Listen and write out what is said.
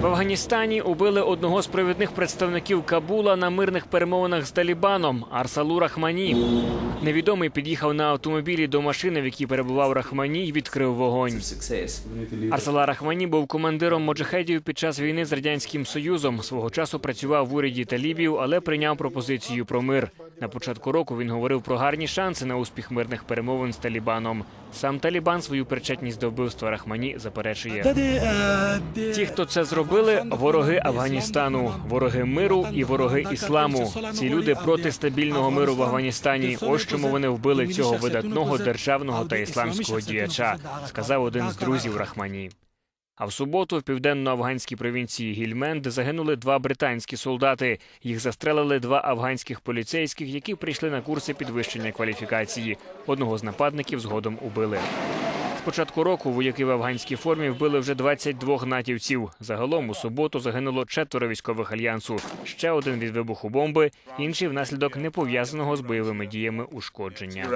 В Афганістані убили одного з провідних представників Кабула на мирних перемовинах з Талібаном Арсалу Рахмані. Невідомий під'їхав на автомобілі до машини, в якій перебував Рахмані, і відкрив вогонь. Арсала Рахмані був командиром моджахедів під час війни з радянським союзом. Свого часу працював в уряді талібів, але прийняв пропозицію про мир. На початку року він говорив про гарні шанси на успіх мирних перемовин з Талібаном. Сам Талібан свою причетність до вбивства Рахмані заперечує. Ті, хто це зробили, вороги Афганістану, вороги миру і вороги ісламу. Ці люди проти стабільного миру в Афганістані. Ось чому вони вбили цього видатного державного та ісламського діяча, сказав один з друзів Рахмані. А в суботу в південно-афганській провінції Гільмен, де загинули два британські солдати. Їх застрелили два афганських поліцейських, які прийшли на курси підвищення кваліфікації. Одного з нападників згодом убили. З початку року вояки в афганській формі вбили вже 22 натівців. Загалом у суботу загинуло четверо військових альянсу. Ще один від вибуху бомби, інший внаслідок непов'язаного з бойовими діями ушкодження.